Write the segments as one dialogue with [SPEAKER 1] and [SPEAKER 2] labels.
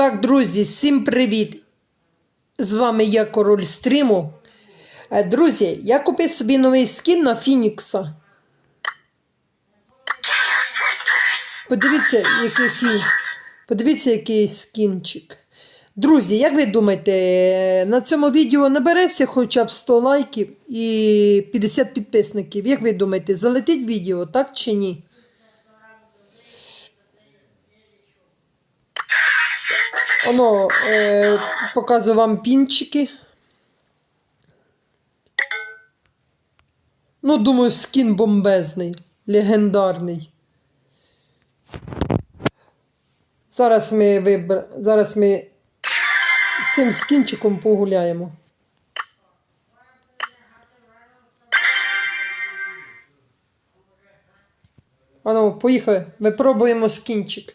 [SPEAKER 1] Так, друзі, всім привіт! З вами я король стріму. Е, Друзі, я купив собі новий скін на Фінікса. Подивіться, який фі... Подивіться, який скінчик. Друзі, як ви думаєте, на цьому відео набереться хоча б 100 лайків і 50 підписників. Як ви думаєте, залетить відео, так чи ні? Оно е, показую вам пінчики. Ну, думаю, скін бомбезний, легендарний. Зараз ми вибр... Зараз ми цим скінчиком погуляємо. Ану, поїхали. Випробуємо скінчик.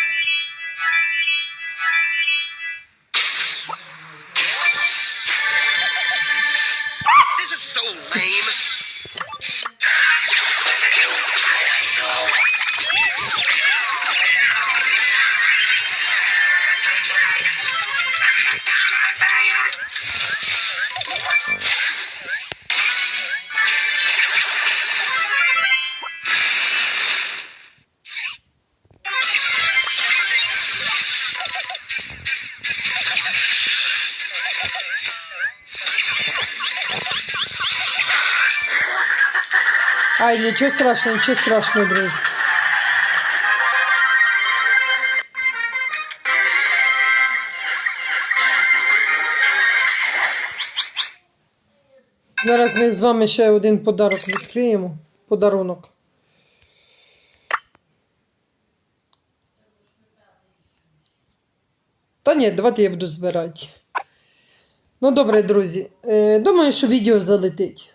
[SPEAKER 1] Ай, нічого страшного, нічого страшного, друзі. Зараз ми з вами ще один подарок відкриємо. Подарунок. Та ні, давайте я буду збирати. Ну, добре, друзі. Е, думаю, що відео залетить.